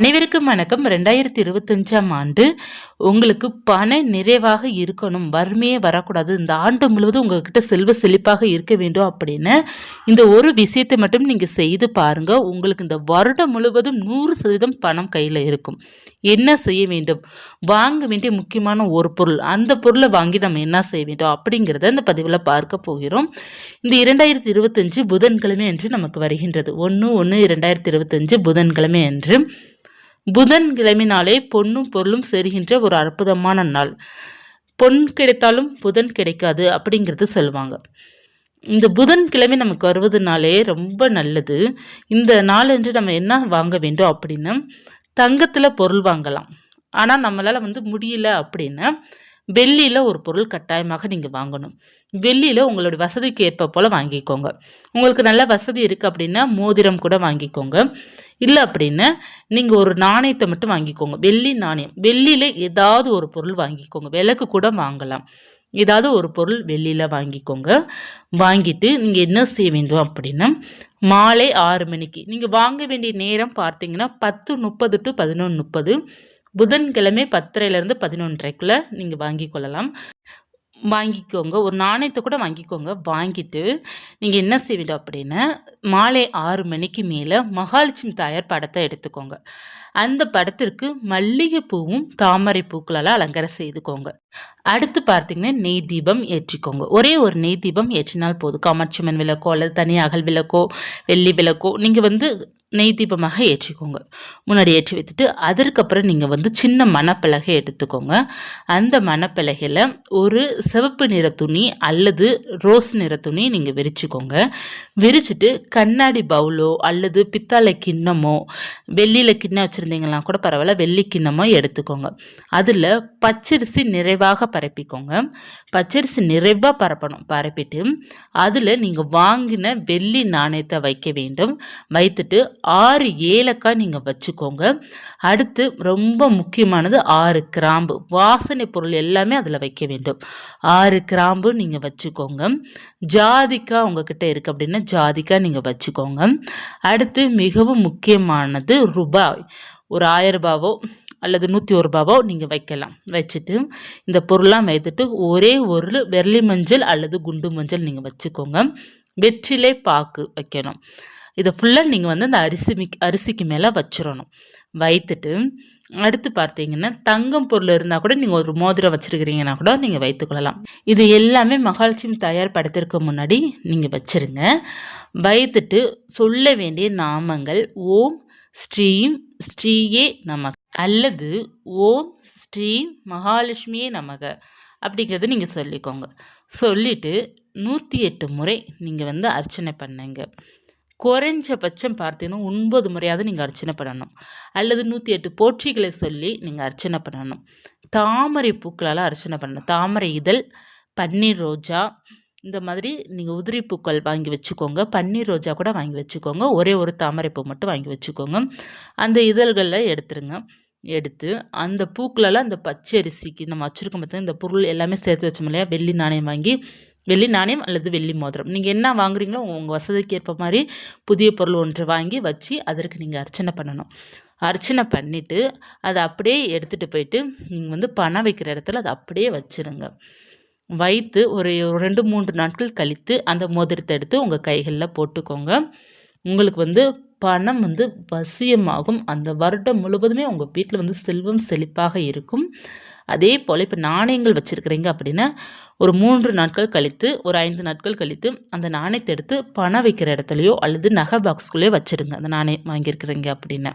அனைவருக்கும் வணக்கம். ரெண்டாயிரத்தி இருபத்தஞ்சாம் ஆண்டு உங்களுக்கு பண நிறைவாக இருக்கணும். வறுமையே வரக்கூடாது. இந்த ஆண்டு முழுவதும் உங்ககிட்ட செல்வ செழிப்பாக இருக்க வேண்டும் அப்படின்னு இந்த ஒரு விஷயத்தை மட்டும் நீங்கள் செய்து பாருங்க. உங்களுக்கு இந்த வருடம் முழுவதும் நூறு சதவீதம் பணம் கையில் இருக்கும். என்ன செய்ய வேண்டும்? வாங்க வேண்டிய முக்கியமான ஒரு பொருள். அந்த பொருளை வாங்கி நம்ம என்ன செய்ய வேண்டும்? அப்படிங்கிறத இந்த பதிவில் பார்க்க போகிறோம். இந்த இரண்டாயிரத்தி இருபத்தஞ்சு புதன்கிழமை என்று நமக்கு வருகின்றது. ஒன்று ஒன்று இரண்டாயிரத்தி இருபத்தஞ்சு புதன்கிழமை புதன் புதன்கிழமை பொண்ணும் பொருளும் சேருகின்ற ஒரு அற்புதமான நாள். பொன் கிடைத்தாலும் புதன் கிடைக்காது அப்படிங்கிறது சொல்லுவாங்க. இந்த புதன் கிழமை நமக்கு வருவதுனாலே ரொம்ப நல்லது. இந்த நாள் என்று நம்ம என்ன வாங்க வேண்டும் அப்படின்னா தங்கத்தில் பொருள் வாங்கலாம். ஆனால் நம்மளால் வந்து முடியல அப்படின்னா வெள்ளியில் ஒரு பொருள் கட்டாயமாக நீங்கள் வாங்கணும். வெள்ளியில் உங்களுடைய வசதிக்கு ஏற்ப போல் வாங்கிக்கோங்க. உங்களுக்கு நல்ல வசதி இருக்குது அப்படின்னா மோதிரம் கூட வாங்கிக்கோங்க. இல்லை அப்படின்னா நீங்கள் ஒரு நாணயத்தை மட்டும் வாங்கிக்கோங்க. வெள்ளி நாணயம். வெள்ளியில் ஏதாவது ஒரு பொருள் வாங்கிக்கோங்க. விளக்கு கூட வாங்கலாம். ஏதாவது ஒரு பொருள் வெளியில் வாங்கிக்கோங்க. வாங்கிட்டு நீங்கள் என்ன செய்ய வேண்டும் அப்படின்னா மாலை ஆறு மணிக்கு. நீங்கள் வாங்க வேண்டிய நேரம் பார்த்தீங்கன்னா பத்து முப்பது டு பதினொன்று முப்பது. புதன்கிழமை பத்தரைலேருந்து பதினொன்றரைக்குள்ளே நீங்கள் வாங்கி கொள்ளலாம். வாங்கிக்கோங்க. ஒரு நாணயத்தை கூட வாங்கிக்கோங்க. வாங்கிட்டு நீங்கள் என்ன செய்வீங்க அப்படின்னா மாலை ஆறு மணிக்கு மேலே மகாலட்சுமி தாயார் படத்தை எடுத்துக்கோங்க. அந்த படத்திற்கு மல்லிகைப்பூவும் தாமரை பூக்களால் அலங்காரம் செய்துக்கோங்க. அடுத்து பார்த்தீங்கன்னா நெய் தீபம் ஏற்றிக்கோங்க. ஒரே ஒரு நெய் தீபம் ஏற்றினால் போதும். காமாட்சிமன் விளக்கோ அல்லது தனி அகல் விளக்கோ வெள்ளி விளக்கோ நீங்கள் வந்து நெய் தீபமாக ஏற்றிக்கோங்க. முன்னாடி ஏற்றி வைத்துட்டு அதற்கப்புறம் நீங்கள் வந்து சின்ன மணப்பலகை எடுத்துக்கோங்க. அந்த மணப்பலகையில் ஒரு சிவப்பு நிற துணி அல்லது ரோஸ் நிற துணி நீங்கள் விரிச்சுக்கோங்க. விரிச்சிட்டு கண்ணாடி பவுலோ அல்லது பித்தாளை கிண்ணமோ வெள்ளியில் கிண்ணம் வச்சுருந்தீங்கன்னா கூட பரவாயில்ல வெள்ளி கிண்ணமோ எடுத்துக்கோங்க. அதில் பச்சரிசி நிறைவாக பரப்பிக்கோங்க. பச்சரிசி நிறைவாக பரப்பணும் பரப்பிட்டு அதில் நீங்கள் வாங்கின வெள்ளி நாணயத்தை வைக்க வேண்டும். வைத்துட்டு ஆறு ஏலக்காய் நீங்கள் வச்சுக்கோங்க. அடுத்து ரொம்ப முக்கியமானது ஆறு கிராம்பு. வாசனை பொருள் எல்லாமே அதில் வைக்க வேண்டும். ஆறு கிராம்பு நீங்கள் வச்சுக்கோங்க. ஜாதிக்காய் உங்ககிட்ட இருக்குது அப்படின்னா ஜாதிக்காய் நீங்கள் வச்சுக்கோங்க. அடுத்து மிகவும் முக்கியமானது ரூபாய். ஒரு ஆயிரம் ரூபாவோ அல்லது நூற்றி ஒரு ரூபாவோ நீங்கள் வைக்கலாம். வச்சுட்டு இந்த பொருளாக வைத்துட்டு ஒரே ஒரு வெள்ளி மஞ்சள் அல்லது குண்டு மஞ்சள் நீங்கள் வச்சுக்கோங்க. வெற்றிலை பாக்கு வைக்கணும். இதை ஃபுல்லாக நீங்கள் வந்து அந்த அரிசி மிக் அரிசிக்கு மேலே வச்சிடணும் வைத்துட்டு அடுத்து பார்த்தீங்கன்னா தங்கம் பொருள் இருந்தால் கூட நீங்கள் ஒரு மோதிரம் வச்சுருக்கிறீங்கன்னா கூட நீங்கள் வைத்துக்கொள்ளலாம். இது எல்லாமே மகாலட்சுமி தயார் படத்திற்கு முன்னாடி நீங்கள் வச்சுருங்க. வைத்துட்டு சொல்ல வேண்டிய நாமங்கள் ஓம் ஸ்ரீம் ஸ்ரீயே நமக அல்லது ஓம் ஸ்ரீம் மகாலட்சுமியே நமக அப்படிங்கிறத நீங்கள் சொல்லிக்கோங்க. சொல்லிவிட்டு நூற்றி எட்டு முறை நீங்கள் வந்து அர்ச்சனை பண்ணுங்க. குறைஞ்சபட்சம் பார்த்தீங்கன்னா ஒன்பது முறையாவது நீங்கள் அர்ச்சனை பண்ணணும். அல்லது நூற்றி எட்டு போற்றிகளை சொல்லி நீங்கள் அர்ச்சனை பண்ணணும். தாமரை பூக்களால் அர்ச்சனை பண்ணணும். தாமரை இதழ் பன்னீர் ரோஜா இந்த மாதிரி நீங்கள் உதிரி பூக்கள் வாங்கி வச்சுக்கோங்க. பன்னீர் ரோஜா கூட வாங்கி வச்சுக்கோங்க. ஒரே ஒரு தாமரை பூ மட்டும் வாங்கி வச்சுக்கோங்க. அந்த இதழ்களில் எடுத்துருங்க. எடுத்து அந்த பூக்களெல்லாம் அந்த பச்சரிசிக்கு நம்ம வச்சுருக்கோம் பார்த்தீங்கன்னா இந்த பொருள் எல்லாமே சேர்த்து வச்சோம் இல்லையா? வெள்ளி நாணயம் வாங்கி வெள்ளி நாணயம் அல்லது வெள்ளி மோதிரம். நீங்கள் என்ன வாங்குறீங்களோ உங்கள் வசதிக்கு ஏற்ப மாதிரி புதிய பொருள் ஒன்று வாங்கி வச்சு அதற்கு நீங்கள் அர்ச்சனை பண்ணணும். அர்ச்சனை பண்ணிவிட்டு அதை அப்படியே எடுத்துகிட்டு போயிட்டு நீங்கள் வந்து பணம் வைக்கிற இடத்துல அதை அப்படியே வச்சுருங்க. வைத்து ஒரு ரெண்டு மூன்று நாட்கள் கழித்து அந்த மோதிரத்தை எடுத்து உங்கள் கைகளில் போட்டுக்கோங்க. உங்களுக்கு வந்து பணம் வந்து வசியமாகும். அந்த வருடம் முழுவதுமே உங்கள் வீட்டில் வந்து செல்வம் செழிப்பாக இருக்கும். அதே போல் இப்போ நாணயங்கள் வச்சுருக்கிறீங்க அப்படின்னா ஒரு மூன்று நாட்கள் கழித்து ஒரு ஐந்து நாட்கள் கழித்து அந்த நாணயத்தை எடுத்து பணம் வைக்கிற இடத்துலையோ அல்லது நகை பாக்ஸ்குள்ளேயோ வச்சுடுங்க அந்த நாணயம் வாங்கியிருக்கிறீங்க அப்படின்னு.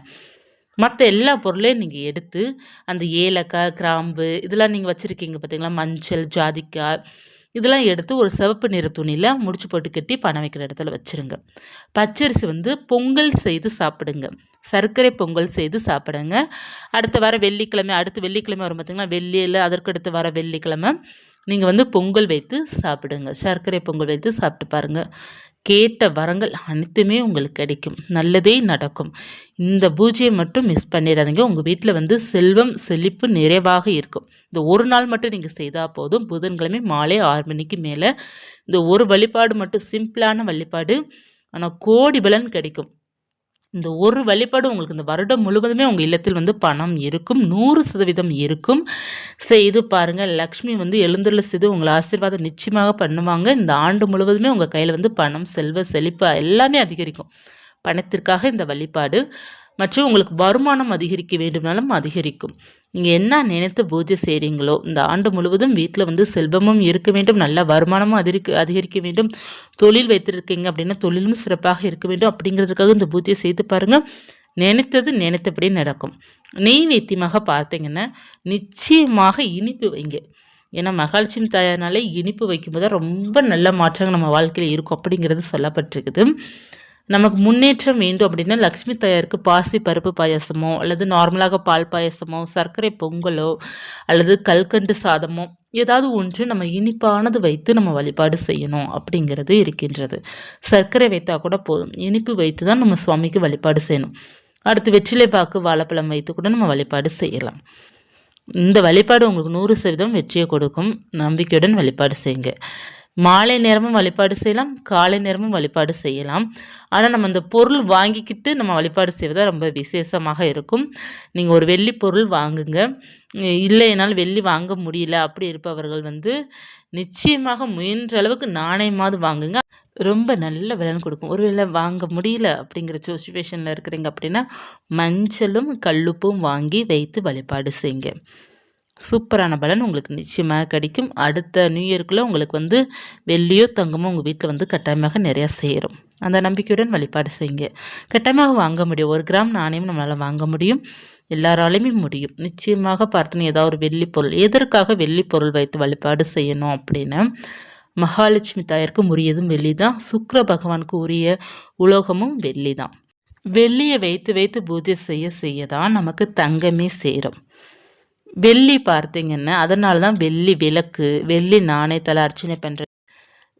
மற்ற எல்லா பொருளையும் நீங்கள் எடுத்து அந்த ஏலக்காய் கிராம்பு இதெல்லாம் நீங்கள் வச்சுருக்கீங்க பார்த்தீங்களா மஞ்சள் ஜாதிக்காய் இதெல்லாம் எடுத்து ஒரு சிவப்பு நிற துணியில் முடிச்சு போட்டு கட்டி பணம் வைக்கிற இடத்துல வச்சுருங்க. பச்சரிசி வந்து பொங்கல் செய்து சாப்பிடுங்க. சர்க்கரை பொங்கல் செய்து சாப்பிடுங்க. அடுத்த வர வெள்ளிக்கிழமை அடுத்து வெள்ளிக்கிழமை வரும் பார்த்திங்கன்னா வெள்ளியில் அதற்கடுத்து வர வெள்ளிக்கிழமை நீங்கள் வந்து பொங்கல் வைத்து சாப்பிடுங்க. சர்க்கரை பொங்கல் வைத்து சாப்பிட்டு பாருங்கள் கேட்ட வரங்கள் அனைத்துமே உங்களுக்கு கிடைக்கும். நல்லதே நடக்கும். இந்த பூஜையை மட்டும் மிஸ் பண்ணிடாதீங்க. உங்கள் வீட்டில் வந்து செல்வம் செழிப்பு நிறைவாக இருக்கும். இந்த ஒரு நாள் மட்டும் நீங்கள் செய்தால் போதும். புதன்கிழமை மாலை ஆறு மணிக்கு மேலே. இந்த ஒரு வழிபாடு மட்டும் சிம்பிளான வழிபாடு. ஆனால் கோடி பலன் கிடைக்கும். இந்த ஒரு வழிபாடு உங்களுக்கு இந்த வருடம் முழுவதுமே உங்கள் இல்லத்தில் வந்து பணம் இருக்கும். நூறு சதவீதம் இருக்கும். செய்து பாருங்கள் லக்ஷ்மி வந்து எழுந்துள்ள செய்து உங்களை ஆசீர்வாதம் நிச்சயமாக பண்ணுவாங்க. இந்த ஆண்டு முழுவதுமே உங்கள் கையில் வந்து பணம் செல்வ செழிப்பு எல்லாமே அதிகரிக்கும். பணத்திற்காக இந்த வழிபாடு. மற்றும் உங்களுக்கு வருமானம் அதிகரிக்க வேண்டும்னாலும் அதிகரிக்கும். நீங்கள் என்ன நினைத்து பூஜை செய்கிறீங்களோ இந்த ஆண்டு முழுவதும் வீட்டில் வந்து செல்வமும் இருக்க வேண்டும் நல்ல வருமானமும் அதிகரிக்க அதிகரிக்க வேண்டும். தொழில் வைத்திருக்கீங்க அப்படின்னா தொழிலும் சிறப்பாக இருக்க வேண்டும் அப்படிங்கிறதுக்காக இந்த பூஜை செய்து பாருங்கள் நினைத்தது நினைத்தபடி நடக்கும். நெய் வைத்தியமாக பார்த்தீங்கன்னா நிச்சயமாக இனிப்பு வைங்க. ஏன்னா மகாலட்சுமி தாயார்னாலே இனிப்பு வைக்கும்போது ரொம்ப நல்ல மாற்றங்கள் நம்ம வாழ்க்கையில் இருக்கும் அப்படிங்கிறது சொல்லப்பட்டிருக்குது. நமக்கு முன்னேற்றம் வேண்டும் அப்படின்னா லக்ஷ்மி தாயாருக்கு பாசி பருப்பு பாயாசமோ அல்லது நார்மலாக பால் பாயாசமோ சர்க்கரை பொங்கலோ அல்லது கல்கண்டு சாதமோ ஏதாவது ஒன்று நம்ம இனிப்பானது வைத்து நம்ம வழிபாடு செய்யணும் அப்படிங்கிறது இருக்கின்றது. சர்க்கரை வைத்தா கூட போதும். இனிப்பு வைத்து தான் நம்ம சுவாமிக்கு வழிபாடு செய்யணும். அடுத்து வெற்றிலை பாக்கு வாழைப்பழம் வைத்து கூட நம்ம வழிபாடு செய்யலாம். இந்த வழிபாடு உங்களுக்கு நூறு சதவீதம் வெற்றியை கொடுக்கும். நம்பிக்கையுடன் வழிபாடு செய்யுங்க. மாலை நேரமும் வழிபாடு செய்யலாம் காலை நேரமும் வழிபாடு செய்யலாம். ஆனால் நம்ம அந்த பொருள் வாங்கிக்கிட்டு நம்ம வழிபாடு செய்வதாக ரொம்ப விசேஷமாக இருக்கும். நீங்கள் ஒரு வெள்ளி பொருள் வாங்குங்க. இல்லை என்னால் வெள்ளி வாங்க முடியல அப்படி இருப்பவர்கள் வந்து நிச்சயமாக முயன்ற அளவுக்கு நாணயமாவது வாங்குங்க. ரொம்ப நல்ல விலன் கொடுக்கும். ஒருவேளை வாங்க முடியல அப்படிங்கிற சுச்சுவேஷனில் இருக்கிறீங்க அப்படின்னா மஞ்சளும் கல்லுப்பும் வாங்கி வைத்து வழிபாடு செய்யுங்க. சூப்பரான பலன் உங்களுக்கு நிச்சயமாக கிடைக்கும். அடுத்த நியூ இயர்க்குள்ளே உங்களுக்கு வந்து வெள்ளியோ தங்கமோ உங்கள் வீட்டில் வந்து கட்டாயமாக நிறையா சேரும். அந்த நம்பிக்கையுடன் வழிபாடு செய்யுங்க. கட்டாயமாக வாங்க முடியும். ஒரு கிராம் நாணயம் நம்மளால் வாங்க முடியும். எல்லாராலையுமே முடியும். நிச்சயமாக பார்த்துன்னு ஏதாவது ஒரு வெள்ளி பொருள் எதற்காக வெள்ளி பொருள் வைத்து வழிபாடு செய்யணும் அப்படின்னு மகாலட்சுமி தாயாருக்கு உரியதும் வெள்ளி தான் சுக்கர பகவானுக்கு உரிய உலோகமும் வெள்ளி தான் வெள்ளியை வைத்து வைத்து பூஜை செய்ய செய்ய தான் நமக்கு தங்கமே சேரும். வெள்ளி பார்த்தீங்கன்னா அதனால தான் வெள்ளி விளக்கு வெள்ளி நாணயத்தில் அர்ச்சனை பண்ணுறது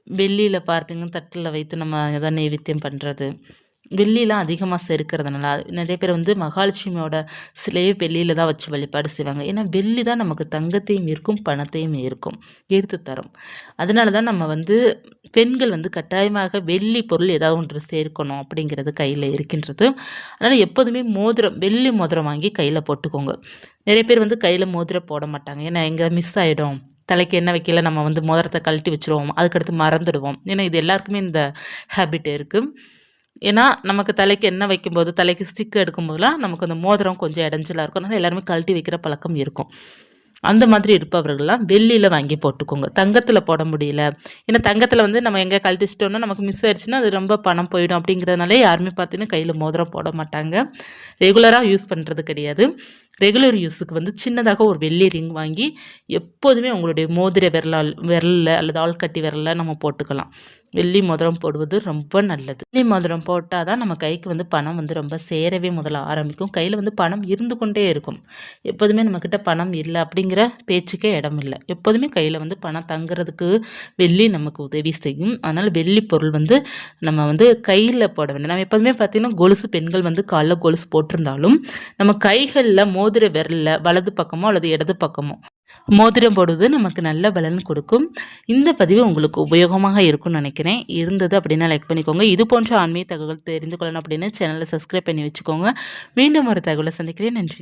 வெள்ளியில் பார்த்தீங்கன்னா தட்டில் வைத்து நம்ம எதாவது நைவேத்தியம் பண்ணுறது வெள்ளிலாம் அதிகமாக செருக்கிறதுனால நிறைய பேர் வந்து மகாலட்சுமியோட சிலையை வெள்ளியில் தான் வச்சு வழிபாடு செய்வாங்க. ஏன்னா வெள்ளி தான் நமக்கு தங்கத்தையும் இருக்கும் பணத்தையும் இருக்கும் ஈர்த்து தரும். அதனால தான் நம்ம வந்து பெண்கள் வந்து கட்டாயமாக வெள்ளி பொருள் ஏதாவது ஒன்று சேர்க்கணும் அப்படிங்கிறது கையில் இருக்கின்றது. அதனால் எப்போதுமே மோதிரம் வெள்ளி மோதிரம் வாங்கி கையில் போட்டுக்கோங்க. நிறைய பேர் வந்து கையில் மோதிரம் போட மாட்டாங்க. ஏன்னா எங்கே மிஸ் ஆகிடும் தலைக்கு என்ன வைக்கல நம்ம வந்து மோதிரத்தை கழட்டி வச்சுருவோம். அதுக்கடுத்து மறந்துடுவோம். ஏன்னா இது எல்லாருக்குமே இந்த ஹேபிட் இருக்குது ஏன்னா நமக்கு தலைக்கு எண்ணெய் வைக்கும்போது தலைக்கு ஸ்டிக் எடுக்கும்போதெல்லாம் நமக்கு அந்த மோதிரம் கொஞ்சம் இடைஞ்சலாக இருக்கும். அதனால் எல்லாருமே கழட்டி வைக்கிற பழக்கம் இருக்கும். அந்த மாதிரி இருப்பவர்கள்லாம் வெள்ளியில் வாங்கி போட்டுக்கோங்க. தங்கத்தில் போட முடியல. ஏன்னா தங்கத்தில் வந்து நம்ம எங்கே கழட்டிச்சிட்டோம்னா நமக்கு மிஸ் ஆயிடுச்சுன்னா அது ரொம்ப பணம் போயிடும். அப்படிங்கிறதுனாலே யாருமே பார்த்தீங்கன்னா கையில் மோதிரம் போட மாட்டாங்க. ரெகுலராக யூஸ் பண்ணுறது கிடையாது. ரெகுலர் யூஸுக்கு வந்து சின்னதாக ஒரு வெள்ளி ரிங் வாங்கி எப்போதுமே உங்களுடைய மோதிர விரலால் விரலில் அல்லது ஆள்கட்டி விரலில் நம்ம போட்டுக்கலாம். வெள்ளி மோதிரம் போடுவது ரொம்ப நல்லது. வெள்ளி மோதிரம் போட்டால் தான் நம்ம கைக்கு வந்து பணம் வந்து ரொம்ப சேரவே முதல்ல ஆரம்பிக்கும். கையில் வந்து பணம் இருந்து கொண்டே இருக்கும். எப்போதுமே நம்மக்கிட்ட பணம் இல்லை அப்படிங்கிற பேச்சுக்கே இடம் இல்லை. எப்போதுமே கையில் வந்து பணம் தங்குறதுக்கு வெள்ளி நமக்கு உதவி செய்யும். அதனால் வெள்ளி பொருள் வந்து நம்ம வந்து கையில் போட வேண்டும். நம்ம எப்போதுமே பார்த்திங்கன்னா கொலுசு பெண்கள் வந்து காலைல கொலுசு போட்டிருந்தாலும் நம்ம கைகளில் மோ மோதிர விரலில் வலது பக்கமோ அல்லது இடது பக்கமோ. மோதிரம் போடுவது நமக்கு நல்ல பலன் கொடுக்கும். இந்த பதிவு உங்களுக்கு உபயோகமாக இருக்கும்னு நினைக்கிறேன். இருந்தது அப்படின்னா லைக் பண்ணிக்கோங்க. இது போன்ற ஆன்மீக தகவல் தெரிந்து கொள்ளணும் அப்படின்னு சேனலை சப்ஸ்கிரைப் பண்ணி வச்சுக்கோங்க. மீண்டும் ஒரு தகவலை சந்திக்கிறேன். நன்றி.